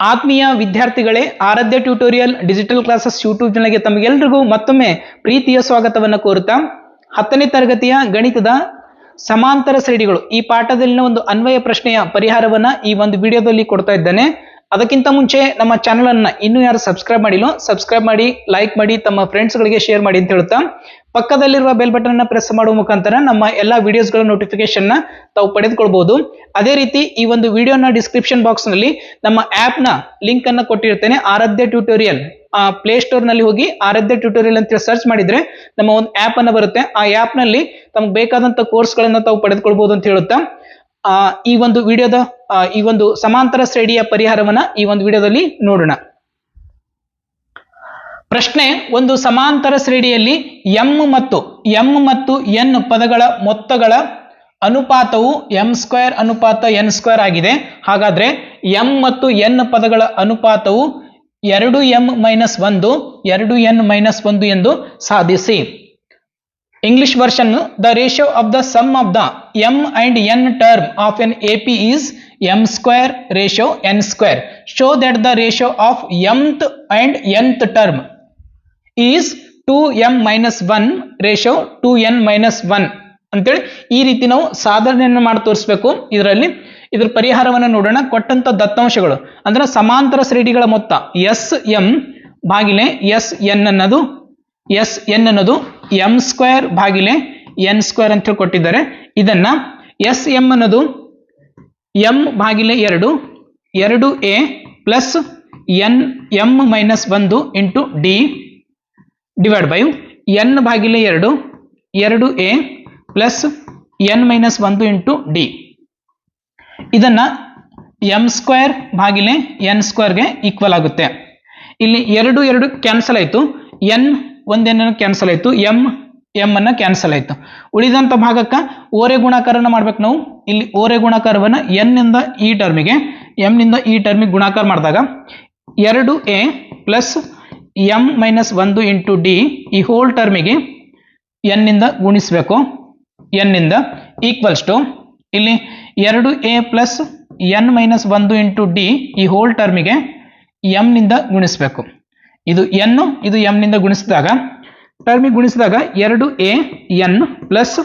ಆತ್ಮೀಯ ವಿದ್ಯಾರ್ಥಿಗಳೇ, Aaradhya tutorial digital classes YouTube ಚಾನಲ್ಗೆ ತಮಗೆಲ್ಲರಿಗೂ ಮತ್ತೊಮ್ಮೆ ಪ್ರೀತಿಯ ಸ್ವಾಗತವನ್ನು ಕೋರುತ್ತಾ, ಹತ್ತನೇ ತರಗತಿಯ ಗಣಿತದ ಸಮಾಂತರ ಶ್ರೇಣಿಗಳು. ಈ ಪಾಠದಲ್ಲಿನ ಒಂದು ಅನ್ವಯ ಪ್ರಶ್ನೆಯ ಪರಿಹಾರವನ್ನ ಈ ಒಂದು ವಿಡಿಯೋದಲ್ಲಿ ಕೊಡ್ತಾ ಇದ್ದೇನೆ. ಅದಕ್ಕಿಂತ ಮುಂಚೆ ನಮ್ಮ ಚಾನಲ್ ಅನ್ನ ಇನ್ನೂ ಯಾರು ಸಬ್ಸ್ಕ್ರೈಬ್ ಮಾಡಿಲ್ಲ, ಸಬ್ಸ್ಕ್ರೈಬ್ ಮಾಡಿ, ಲೈಕ್ ಮಾಡಿ, ತಮ್ಮ ಫ್ರೆಂಡ್ಸ್ ಗಳಿಗೆ ಶೇರ್ ಮಾಡಿ ಅಂತ ಹೇಳ್ತಾ ಪಕ್ಕದಲ್ಲಿರುವ ಬೆಲ್ ಬಟನ್ ಅನ್ನ ಪ್ರೆಸ್ ಮಾಡುವ ಮುಖಾಂತರ ನಮ್ಮ ಎಲ್ಲಾ ವಿಡಿಯೋಸ್ಗಳ ನೋಟಿಫಿಕೇಶನ್ನ ತಾವು ಪಡೆದುಕೊಳ್ಬಹುದು ಅದೇ ರೀತಿ ಈ ಒಂದು ವಿಡಿಯೋನ ಡಿಸ್ಕ್ರಿಪ್ಷನ್ ಬಾಕ್ಸ್ನಲ್ಲಿ ನಮ್ಮ ಆಪ್ನ ಲಿಂಕ್ ಅನ್ನ ಕೊಟ್ಟಿರ್ತೇನೆ. ಆರಾಧ್ಯ ಟ್ಯೂಟೋರಿಯಲ್ ಆ ಪ್ಲೇ ಸ್ಟೋರ್ನಲ್ಲಿ ಹೋಗಿ ಆರಾಧ್ಯ ಟ್ಯೂಟೋರಿಯಲ್ ಅಂತ ಸರ್ಚ್ ಮಾಡಿದ್ರೆ ನಮ್ಮ ಒಂದು ಆಪ್ ಅನ್ನ ಬರುತ್ತೆ. ಆ ಆಪ್ನಲ್ಲಿ ತಮಗೆ ಬೇಕಾದಂತ ಕೋರ್ಸ್ ಗಳನ್ನ ತಾವು ಪಡೆದುಕೊಳ್ಬಹುದು ಅಂತ ಹೇಳುತ್ತಾ ಈ ಒಂದು ವಿಡಿಯೋದ ಈ ಒಂದು ಸಮಾಂತರ ಶ್ರೇಣಿಯ ಪರಿಹಾರವನ್ನ ಈ ಒಂದು ವಿಡಿಯೋದಲ್ಲಿ ನೋಡೋಣ. ಪ್ರಶ್ನೆ ಒಂದು ಸಮಾಂತರ ಶ್ರೇಣಿಯಲ್ಲಿ ಎಂ ಮತ್ತು ಎಂ ಮತ್ತು ಎನ್ ಪದಗಳ ಮೊತ್ತಗಳ ಅನುಪಾತವು ಎಂ ಸ್ಕ್ವೇರ್ ಅನುಪಾತ ಎನ್ ಸ್ಕ್ವೇರ್ ಆಗಿದೆ. ಹಾಗಾದ್ರೆ ಎಂ ಮತ್ತು ಎನ್ ಪದಗಳ ಅನುಪಾತವು ಎರಡು ಎಂ ಮೈನಸ್ ಒಂದು, ಎರಡು ಎನ್ ಮೈನಸ್ ಒಂದು ಎಂದು ಸಾಧಿಸಿ. English version the ratio of the sum of the M and N term of N A P is M square ratio N square show that the ratio of mth and mth and nth term is 2m minus 1 ratio 2n minus 1 ಅಂತೇಳಿ ಈ ರೀತಿ ನಾವು ಸಾಧನೆಯನ್ನು ಮಾಡಿ ತೋರಿಸ್ಬೇಕು ಇದರಲ್ಲಿ. ಇದ್ರ ಪರಿಹಾರವನ್ನು ನೋಡೋಣ. ಕೊಟ್ಟಂತ ದತ್ತಾಂಶಗಳು. ಅಂದ್ರೆ ಸಮಾಂತರ ಶ್ರೇಣಿಗಳ ಮೊತ್ತ. ಎಸ್ ಎಂ ಬಾಗಿಲೆ ಎಸ್ ಎನ್ ಅನ್ನೋದು ಎಸ್ ಎನ್ ಅನ್ನೋದು ಎಂ ಸ್ಕ್ವೇರ್ ಬಾಗಿಲೆ ಎನ್ ಸ್ಕ್ವೇರ್ ಅಂತ ಹೇಳಿ ಕೊಟ್ಟಿದ್ದಾರೆ. ಇದನ್ನ ಎಸ್ ಎಂ ಅನ್ನೋದು ಎಂ ಬಾಗಿಲೆ ಎರಡು ಎರಡು A plus N M minus ಒಂದು into D divide by N ಭಾಗಿಲೆ ಎರಡು ಎರಡು ಎ ಪ್ಲಸ್ ಎನ್ ಮೈನಸ್ ಒಂದು ಇಂಟು ಡಿ ಇದನ್ನು ಎಂ ಸ್ಕ್ವೇರ್ ಭಾಗಿಲೆ ಎನ್ ಸ್ಕ್ವೇರ್ಗೆ ಈಕ್ವಲ್ ಆಗುತ್ತೆ. ಇಲ್ಲಿ ಎರಡು ಎರಡು ಕ್ಯಾನ್ಸಲ್ ಆಯಿತು. ಎನ್ ಒಂದೇನ ಕ್ಯಾನ್ಸಲ್ ಆಯಿತು. ಎಂ ಎಂ ಅನ್ನ ಕ್ಯಾನ್ಸಲ್ ಆಯಿತು. ಉಳಿದಂಥ ಭಾಗಕ್ಕೆ ಓರೆ ಗುಣಾಕಾರನ ಮಾಡ್ಬೇಕು ನಾವು. ಇಲ್ಲಿ ಓರೆ ಗುಣಾಕಾರವನ್ನು ಎನ್ನಿಂದ ಈ ಟರ್ಮಿಗೆ ಎಮ್ನಿಂದ ನಿಂದ ಈ ಟರ್ಮಿಗೆ ಗುಣಾಕಾರ ಮಾಡಿದಾಗ ಎರಡು ಎ ಪ್ಲಸ್ ಎಂ ಮೈನಸ್ ಒಂದು ಇಂಟು ಡಿ ಈ ಹೋಲ್ ಟರ್ಮಿಗೆ ಎನ್ನಿಂದ ಗುಣಿಸಬೇಕು. ಎನ್ನಿಂದ ಈಕ್ವಲ್ಸ್ ಟು ಇಲ್ಲಿ ಎರಡು ಎ ಪ್ಲಸ್ ಎನ್ ಮೈನಸ್ ಒಂದು ಇಂಟು ಡಿ ಈ ಹೋಲ್ ಟರ್ಮಿಗೆ ಎಮ್ನಿಂದ ನಿಂದ ಗುಣಿಸಬೇಕು. ಇದು ಎನ್ ಇದು ಎಮ್ನಿಂದ ನಿಂದ ಗುಣಿಸಿದಾಗ ಟರ್ಮಿಗೆ ಗುಣಿಸಿದಾಗ ಎರಡು A N plus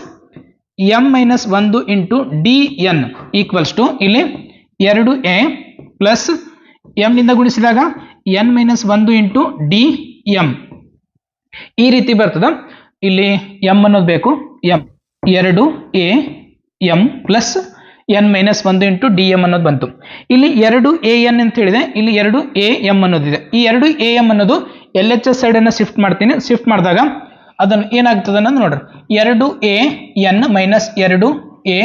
M minus ಒಂದು into D N equals to ಇಲ್ಲಿ ಎರಡು ಎ ಪ್ಲಸ್ ಎಮ್ನಿಂದ ನಿಂದ ಗುಣಿಸಿದಾಗ ಎನ್ ಮೈನಸ್ ಒಂದು ಇಂಟು ಡಿ ಎಂ ಈ ರೀತಿ ಬರ್ತದ. ಇಲ್ಲಿ ಎಂ ಅನ್ನೋದು ಬೇಕು. ಎಂ ಎರಡು A M plus N minus ಒಂದು ಇಂಟು ಡಿ ಎಂ ಅನ್ನೋದು ಬಂತು. ಇಲ್ಲಿ ಎರಡು ಎ ಎನ್ ಅಂತ ಹೇಳಿದೆ. ಇಲ್ಲಿ ಎರಡು ಎ ಎಂ ಅನ್ನೋದಿದೆ ಈ ಎರಡು ಎ ಎಂ ಅನ್ನೋದು ಎಲ್ ಎಚ್ ಎಸ್ ಸೈಡ್ ಅನ್ನ ಶಿಫ್ಟ್ ಮಾಡ್ತೀನಿ. ಶಿಫ್ಟ್ ಮಾಡಿದಾಗ ಅದನ್ನು ಏನಾಗ್ತದೆ ಅನ್ನೋದು ನೋಡ್ರಿ. ಎರಡು ಎ ಎನ್ ಮೈನಸ್ ಎರಡು ಎ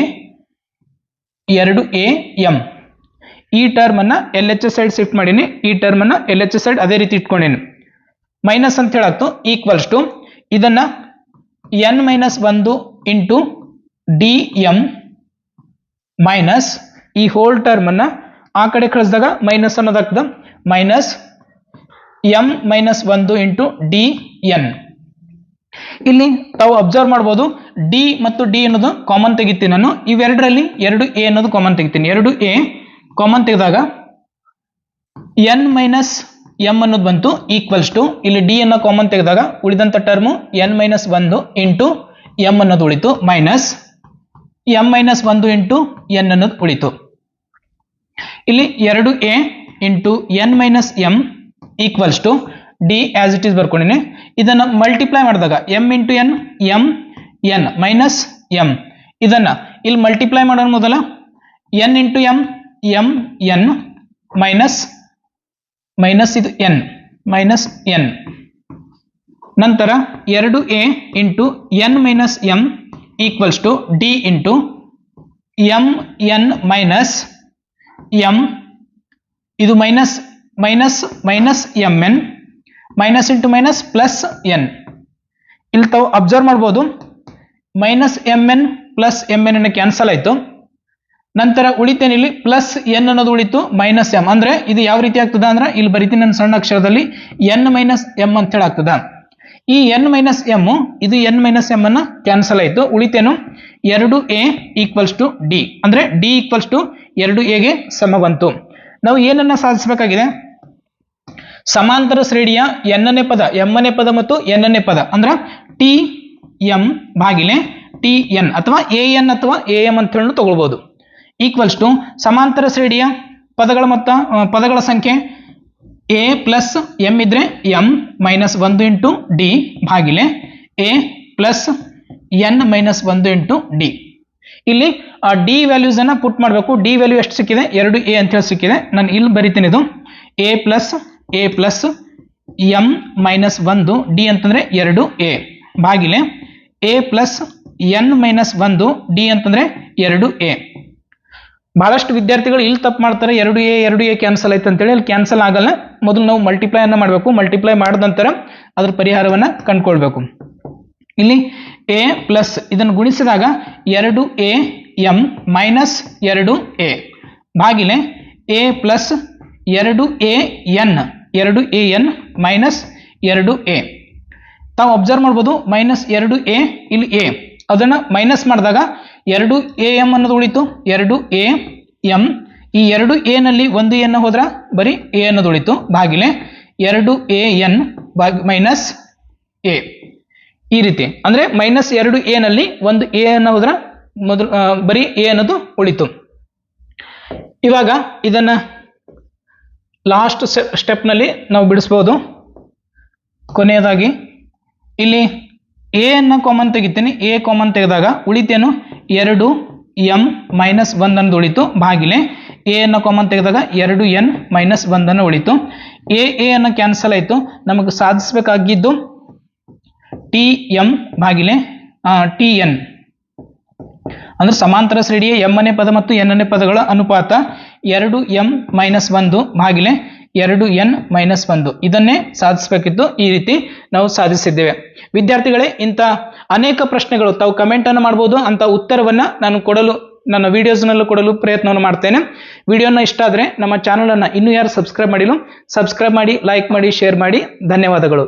ಎರಡು ಎ ಎಂ ಈ ಟರ್ಮ್ ಅನ್ನ L H S side shift ಮಾಡೀನಿ. ಈ ಟರ್ಮ್ ಅನ್ನ ಎಲ್ ಎಚ್ ಎಸ್ ಸೈಡ್ ಅದೇ ರೀತಿ ಇಟ್ಕೊಂಡೀನಿ. ಮೈನಸ್ ಅಂತ ಹೇಳಾಗ್ತು ಈಕ್ವಲ್ಸ್ ಟು ಇದನ್ನ ಎನ್ ಮೈನಸ್ ಒಂದು ಇಂಟು ಡಿ ಎಂ ಮೈನಸ್ ಈ ಹೋಲ್ ಟರ್ಮ್ ಅನ್ನ ಆ ಕಡೆ ಕಳಿಸಿದಾಗ ಮೈನಸ್ ಅನ್ನೋದಾಗ್ತದ ಮೈನಸ್ ಎಂ ಮೈನಸ್ ಒಂದು ಇಂಟು ಡಿ ಎನ್ ಇಲ್ಲಿ ತಾವು ಅಬ್ಸರ್ವ್ ಮಾಡ್ಬೋದು ಡಿ ಮತ್ತು ಡಿ ಅನ್ನೋದು ಕಾಮನ್ ತೆಗಿತೀನಿ ನಾನು. ಇವೆರಡರಲ್ಲಿ ಎರಡು ಎ ಅನ್ನೋದು ಕಾಮನ್ ತೆಗಿತೀನಿ. ಎರಡು ಎ ಕಾಮನ್ ತೆಗೆದಾಗ ಎನ್ ಮೈನಸ್ ಎಂ ಅನ್ನೋದು ಬಂತು ಈಕ್ವಲ್ಸ್ ಟು ಇಲ್ಲಿ ಡಿ ಅನ್ನ ಕಾಮನ್ ತೆಗೆದಾಗ ಉಳಿದಂಥ ಟರ್ಮು ಎನ್ ಮೈನಸ್ ಒಂದು ಇಂಟು ಎಂ ಅನ್ನೋದು ಉಳಿತು ಮೈನಸ್ ಎಂ ಮೈನಸ್ ಒಂದು ಇಂಟು ಎನ್ ಅನ್ನೋದು ಉಳಿತು. ಇಲ್ಲಿ ಎರಡು A into N minus M equals to D as it is ಬರ್ಕೊಂಡಿನಿ. ಇದನ್ನು ಮಲ್ಟಿಪ್ಲೈ ಮಾಡಿದಾಗ M into N M N minus M ಇದನ್ನು ಇಲ್ಲಿ ಮಲ್ಟಿಪ್ಲೈ ಮಾಡೋಣ ಮೊದಲ. N into M M N minus minus ಇದು ಎನ್ ಮೈನಸ್ ಎನ್ ನಂತರ ಎರಡು A into N minus M equals to D into M N minus M ಇದು minus minus minus M N minus into minus plus N ಇಲ್ಲಿ ತಾವು observe ಮಾಡ್ಬೋದು. Minus M N plus M N cancel ಆಯಿತು. ನಂತರ ಉಳಿತೇನೆ ಇಲ್ಲಿ plus N ಅನ್ನೋದು ಉಳಿತು minus M ಅಂದ್ರೆ ಇದು ಯಾವ ರೀತಿ ಆಗ್ತದ ಅಂದ್ರೆ ಇಲ್ಲಿ ಬರಿತೀನಿ ನನ್ನ ಸಣ್ಣ ಅಕ್ಷರದಲ್ಲಿ ಎನ್ ಮೈನಸ್ ಎಂ ಅಂತ ಆಗ್ತದ. ಈ ಎನ್ ಮೈನಸ್ ಎಂ ಇದು ಎನ್ ಮೈನಸ್ ಎಂ ಅನ್ನ ಕ್ಯಾನ್ಸಲ್ ಆಯಿತು. ಉಳಿತೇನು? ಎರಡು ಎ ಈಕ್ವಲ್ಸ್ ಟು ಡಿ ಅಂದ್ರೆ ಡಿ ಈಕ್ವಲ್ಸ್ ಟು ಎರಡು ಎಗೆ ಸಮ ಬಂತು. ನಾವು ಏನನ್ನ ಸಾಧಿಸಬೇಕಾಗಿದೆ? ಸಮಾಂತರ ಶ್ರೇಣಿಯ ಎನ್ನನೇ ಪದ ಎಮ್ಮನೇ ಪದ ಮತ್ತು ಎನ್ನನೇ ಪದ. ಅಂದ್ರೆ ಟಿ ಎಂ ಭಾಗಿಲೆ ಟಿ ಎನ್ ಅಥವಾ ಎ ಎನ್ ಅಥವಾ ಎ ಎಂ ಅಂತ ಹೇಳಿ ತಗೊಳ್ಬೋದು. ಈಕ್ವಲ್ಸ್ ಟು ಸಮಾಂತರ ಶ್ರೇಣಿಯ ಪದಗಳ ಮೊತ್ತ ಪದಗಳ ಸಂಖ್ಯೆ ಎ ಪ್ಲಸ್ ಎಂ ಇದ್ರೆ ಎಂ ಮೈನಸ್ ಒಂದು ಇಂಟು ಡಿ ಭಾಗಿಲೆ ಎ ಪ್ಲಸ್ ಎನ್ ಮೈನಸ್ ಒಂದು ಇಂಟು ಡಿ ಇಲ್ಲಿ ಡಿ ವ್ಯಾಲ್ಯೂಸ್ ಅನ್ನ ಪುಟ್ ಮಾಡಬೇಕು. ಡಿ ವ್ಯಾಲ್ಯೂ ಎಷ್ಟು ಸಿಕ್ಕಿದೆ? ಎರಡು ಎ ಅಂತ ಹೇಳಿ ಸಿಕ್ಕಿದೆ. ನಾನು ಇಲ್ಲಿ ಬರಿತೀನಿ ಇದು. A plus A plus M minus ಒಂದು ಡಿ ಅಂತಂದ್ರೆ ಎರಡು ಎ ಭಾಗಿಲೆ ಎ ಪ್ಲಸ್ ಎನ್ ಮೈನಸ್ ಒಂದು ಡಿ ಅಂತಂದ್ರೆ ಎರಡು ಎ ಬಹಳಷ್ಟು ವಿದ್ಯಾರ್ಥಿಗಳು ಇಲ್ಲಿ ತಪ್ಪು ಮಾಡ್ತಾರೆ. ಎರಡು ಎ ಎರಡು ಎ ಕ್ಯಾನ್ಸಲ್ ಆಯ್ತು ಅಂತೇಳಿ ಅಲ್ಲಿ ಕ್ಯಾನ್ಸಲ್ ಆಗಲ್ಲ ಮೊದಲು ನಾವು ಮಲ್ಟಿಪ್ಲೈ ಅನ್ನ ಮಾಡಬೇಕು. ಮಲ್ಟಿಪ್ಲೈ ಮಾಡಿದ ನಂತರ ಅದ್ರ ಪರಿಹಾರವನ್ನ ಕಂಡುಕೊಳ್ಬೇಕು. ಇಲ್ಲಿ ಎ ಪ್ಲಸ್ ಇದನ್ನು ಗುಣಿಸಿದಾಗ ಎರಡು ಎ, ಎಂ ಮೈನಸ್ ಎರಡು ಎ. ಬಾಗಿಲೆ ಎ ಪ್ಲಸ್ ಎರಡು ಎ, ಎನ್. ಎರಡು ಎ, ಎನ್ ಮೈನಸ್ ಎರಡು ಎ. ತಾವು ಅಬ್ಸರ್ವ್ ಮಾಡ್ಬೋದು. ಮೈನಸ್ ಎರಡು ಎ, ಇಲ್ಲಿ ಎ. ಅದನ್ನು ಮೈನಸ್ ಮಾಡಿದಾಗ ಎರಡು ಎ ಎಂ ಅನ್ನೋದು ಉಳಿತು? ಎರಡು ಎ ಎಂ ಈ ಎರಡು ನಲ್ಲಿ ಒಂದು ಎನ್ನ ಹೋದ್ರ? ಬರೀ ಎ ಅನ್ನೋದು ಉಳಿತು. ಬಾಗಿಲೆ. ಎರಡು ಎ ಎನ್ ಮೈನಸ್ ಎ ಈ ರೀತಿ. ಅಂದ್ರೆ ಮೈನಸ್ ಎರಡು ಎ ನಲ್ಲಿ ಒಂದು ಎ ಅನ್ನ ಹೋದ್ರ? ಮೊದಲು ಬರೀ ಎ ಅನ್ನೋದು ಉಳಿತು. ಇವಾಗ ಇದನ್ನ ಲಾಸ್ಟ್ ಸ್ಟೆಪ್ನಲ್ಲಿ ನಾವು ಬಿಡಿಸ್ಬೋದು. ಕೊನೆಯದಾಗಿ, ಇಲ್ಲಿ ಎ ಅನ್ನ ಕಾಮನ್ ತೆಗಿತೀನಿ. ಎ ಕಾಮನ್ ತೆಗೆದಾಗ ಉಳಿತೇನು? ಎರಡು ಎಂ ಮೈನಸ್ ಒಂದನ್ನು ಉಳಿತು ಭಾಗಿಲೆ ಎ ಅನ್ನು ಕಾಮನ್ ತೆಗೆದಾಗ ಎರಡು ಎನ್ ಮೈನಸ್ ಒಂದನ್ನು ಉಳಿತು. ಎ ಎ ಅನ್ನು ಕ್ಯಾನ್ಸಲ್ ಆಯಿತು. ನಮಗೆ ಸಾಧಿಸಬೇಕಾಗಿದ್ದು ಟಿ ಎಂ ಭಾಗಿಲೆ ಟಿ ಎನ್. ಅಂದ್ರೆ ಸಮಾಂತರ ಶ್ರೇಣಿಯ ಎಮ್ಮನೇ ಪದ ಮತ್ತು ಎನ್ನನೇ ಪದಗಳ ಅನುಪಾತ ಎರಡು ಎಂ ಮೈನಸ್ ಒಂದು ಭಾಗಿಲೆ ಎರಡು ಎನ್ ಮೈನಸ್ ಒಂದು. ಇದನ್ನೇ ಸಾಧಿಸಬೇಕಿತ್ತು ಈ ರೀತಿ ನಾವು ಸಾಧಿಸಿದ್ದೇವೆ. ವಿದ್ಯಾರ್ಥಿಗಳೇ, ಇಂಥ ಅನೇಕ ಪ್ರಶ್ನೆಗಳು ತಾವು ಕಮೆಂಟ್ ಅನ್ನು ಮಾಡ್ಬೋದು ಅಂತ ಉತ್ತರವನ್ನ ನಾನು ಕೊಡಲು, ನನ್ನ ವಿಡಿಯೋಸ್ನಲ್ಲೂ ಕೊಡಲು ಪ್ರಯತ್ನವನ್ನು ಮಾಡ್ತೇನೆ. ವಿಡಿಯೋನ ಇಷ್ಟ ಆದರೆ ನಮ್ಮ ಚಾನಲನ್ನು ಇನ್ನೂ ಯಾರು ಸಬ್ಸ್ಕ್ರೈಬ್ ಮಾಡಿಲ್ಲ ಸಬ್ಸ್ಕ್ರೈಬ್ ಮಾಡಿ ಲೈಕ್ ಮಾಡಿ ಶೇರ್ ಮಾಡಿ. ಧನ್ಯವಾದಗಳು.